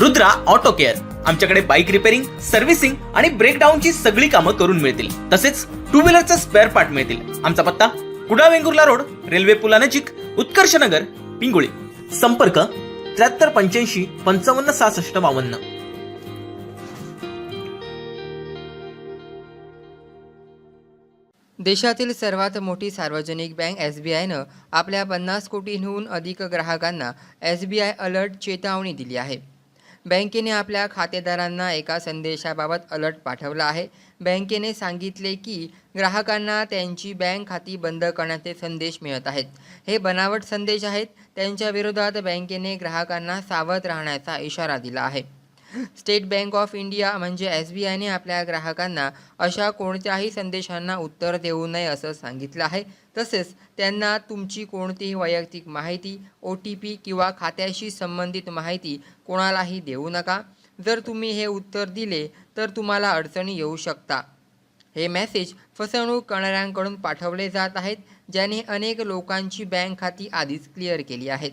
Rudra auto care आमच्याकडे bike repairing servicing आणि ब्रेकडाऊनची सगळी कामं करून मिळतील. तसेच टू व्हीलरचे स्पेअर पार्ट मिळतील. आमचा पत्ता कुडा वेंगुर्ला रोड रेल्वे पुलानजीक उत्कर्ष नगर पिंगुळी. संपर्क त्र्याहत्तर पंच्याऐंशी पंचावन्न सहासष्ट बावन्न. देशातील सर्वात मोठी सार्वजनिक बँक एस बी आयनं आपल्या पन्नास कोटींहून अधिक ग्राहकांना एस बी आय अलर्ट चेतावणी दिली आहे. बँकेने आपल्या खातेदारांना एका संदेशाबाबत अलर्ट पाठवला आहे. बँकेने सांगितले की ग्राहकांना त्यांची बँक खाती बंद करण्याचे संदेश मिळत आहेत. हे बनावट संदेश आहेत. त्यांच्या विरोधात बँकेने ग्राहकांना सावध राहण्याचा इशारा दिला आहे. स्टेट बँक ऑफ इंडिया म्हणजे एस बी आयने आपल्या ग्राहकांना अशा कोणत्याही संदेशांना उत्तर देऊ नये असं सांगितलं आहे. तसेच त्यांना तुमची कोणतीही वैयक्तिक माहिती ओ टी पी किंवा खात्याशी संबंधित माहिती कोणालाही देऊ नका. जर तुम्ही हे उत्तर दिले तर तुम्हाला अडचणी येऊ शकता. हे मेसेज फसवणूक करणाऱ्यांकडून पाठवले जात आहेत ज्याने अनेक लोकांची बँक खाती आधीच क्लिअर केली आहेत.